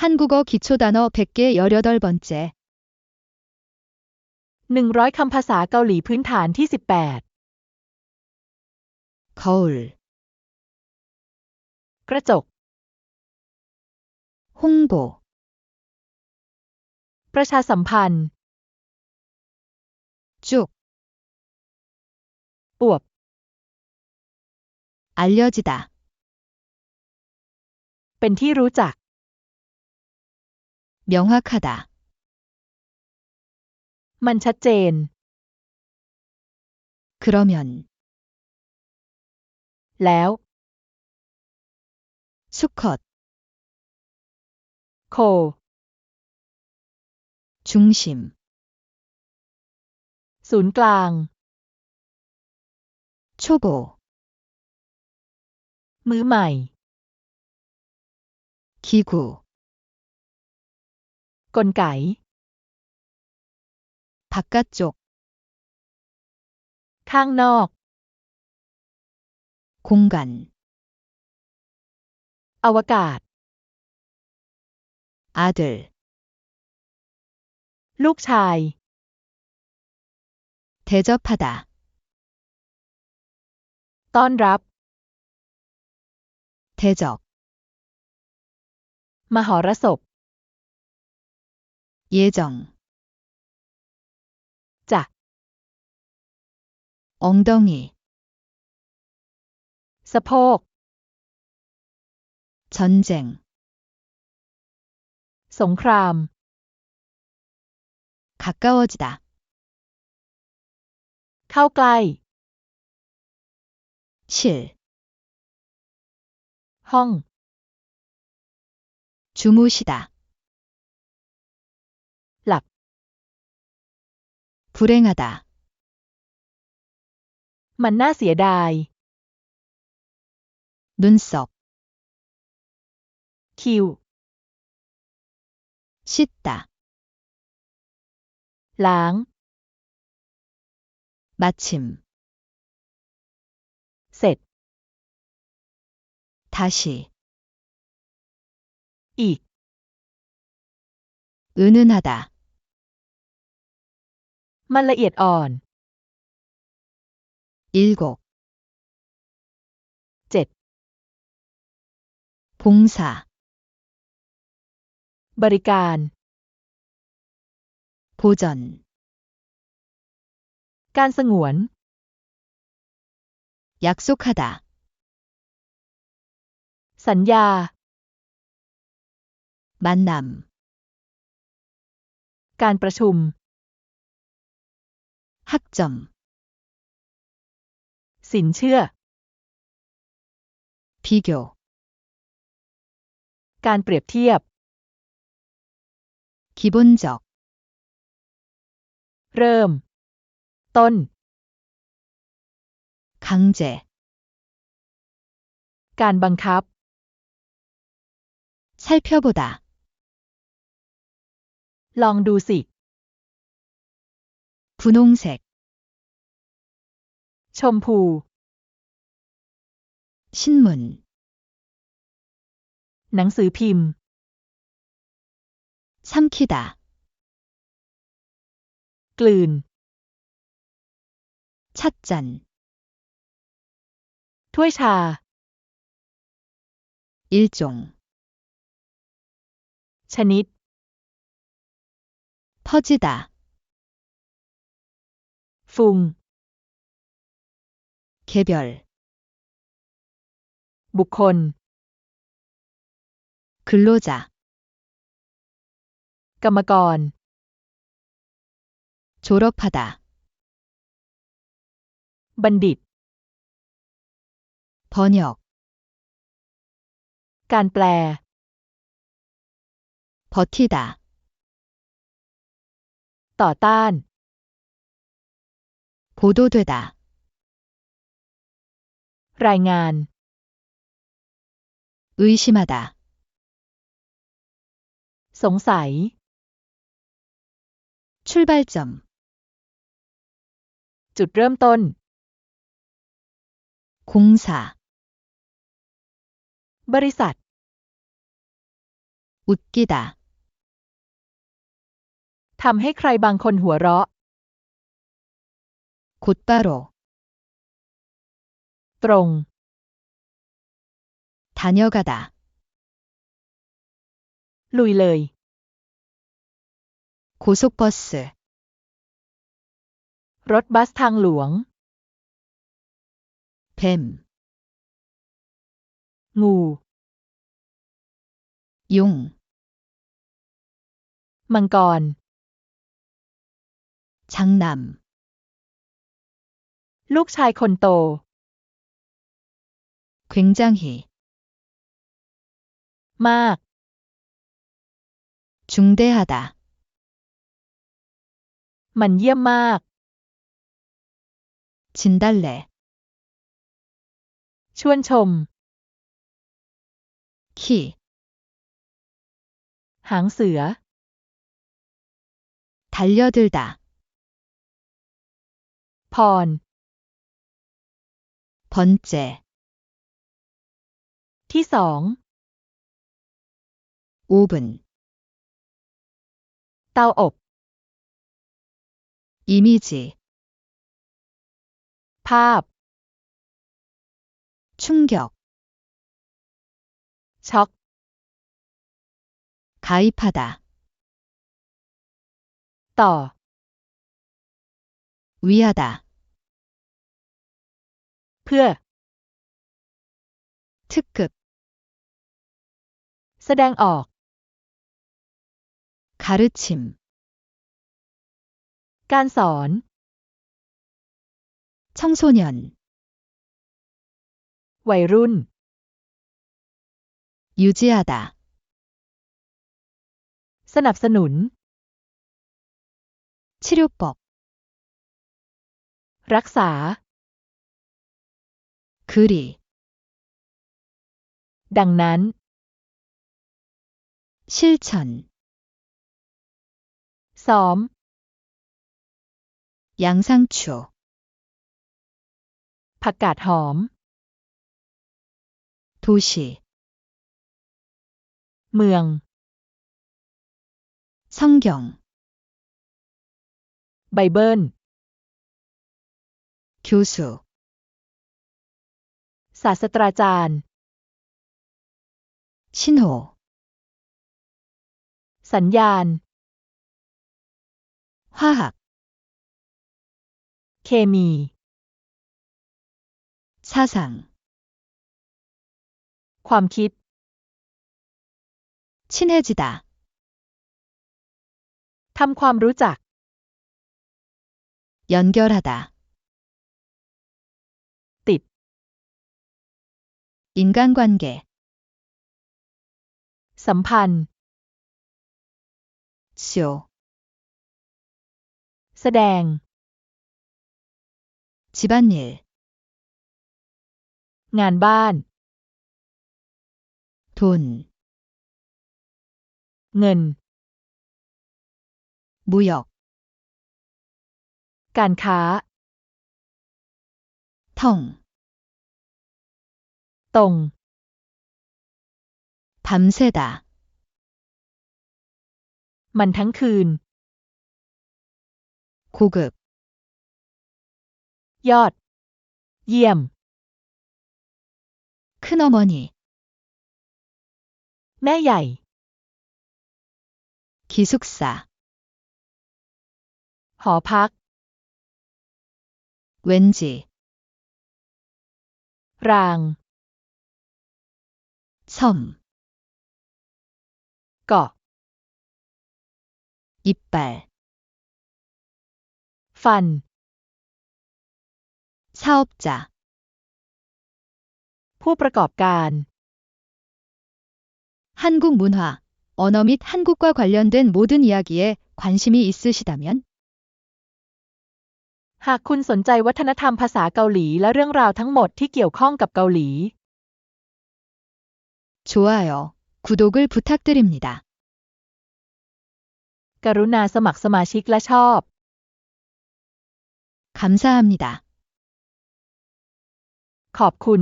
한국어 기초단어 100개 18번째. 100 คำภาษาเกาหลีพื้นฐานที่ 18 거울, กระจก 홍보, ประชาสัมพันธ์ 쭉, อวบ 알려지다, เป็นที่รู้จัก 명확하다, มันชัดเจน 그러면, แล้ว 수컷, โค 중심, ศูนย์กลาง 초보, มือใหม่ 기구, กลไกผักกระจก ข้างนอกคุงกัน อวกาศ อาเดลลูกชายเทจพต้อนรับเทจอกมหรสพ 예정. 짝. 엉덩이. 서폭 전쟁. 송크람 가까워지다. 카오가이 실. 헝. 주무시다. 불행하다, มันน่าเสียดาย 눈썹, คิว 씻다, ล้าง 마침, เสร็จ 다시, อีก 은은하다, มันละเอียดอ่อน 일곱, เจ็ด 봉사, บริการ 보전, การสงวน 약속하다, สัญญา 만남, การประชุม 학점, สินเชื่อ 비교, การเปรียบเทียบ 기본적, เริ่ม ต้น 강제, การบังคับ 살펴보다, ลองดูสิ 분홍색, ชมพู 신문, หนังสือพิมพ์ 삼키다, กลืน 찻잔, ถ้วยชา 일종, ชนิด 퍼지다, ฟุง 개별, บุคคล 근로자, กรรมกร 졸업하다, บัณฑิต 번역, การแปล 버티다, ต่อต้าน 보도되다, รายงาน 의심하다, สงสัย 출발점, จุดเริ่มต้น 공사, บริษัท 웃기다, ทำให้ใครบางคนหัวเราะ 곧바로, ตรง 다녀가다, ลุยเลย 고속버스, รถบัสทางหลวง 뱀, งู 용, มังกร 장남, ลูกชายคนโต 굉장히, มาก 중대하다, มันเยี่ยมมาก 진달래, ชวนชม 키, หางเสือ 달려들다, พร 번째. 티성. 5분. 따옵. 이미지. 밥 충격. 적. 가입하다. 떠. 위하다. พื่อ 특급, แสดงออก 가르침, การสอน 청소년, วัยรุ่น 유지하다, สนับสนุน 치료법, รักษา 그리, ดังนั้น 실천, ซ้อม 양상추, ผักกาดหอม 도시, เมือง 성경, ไบเบิล 교수, ศาสตราจารย์ 신호, สัญญาณ 화학, เคมี 사상, ความคิด 친해지다, ทำความรู้จัก 연결하다, 인간관계, สัมพันธ์ 쇼, แสดง 집안일, งานบ้าน 돈, เงิน 무역, การค้า 텅, ตร ง 밤새다, มันทั้งคืน 고급, ยอด เยี่ยม 큰어머니, แม่ใหญ่ 기숙사, หอพัก 왠지, ราง 섬, เกาะ 이빨, ฟัน 사업자, ผู้ประกอบการ 한국 문화, 언어 및 한국과 관련된 모든 이야기에 관심이 있으시다면 หากคุณสนใจวัฒนธรรมภาษาเกาหลีและเรื่องราวทั้งหมดที่เกี่ยวข้องกับเกาหลี 좋아요, 구독을 부탁드립니다. กรุณาสมัครสมาชิกและชอบ 감사합니다. ขอบคุณ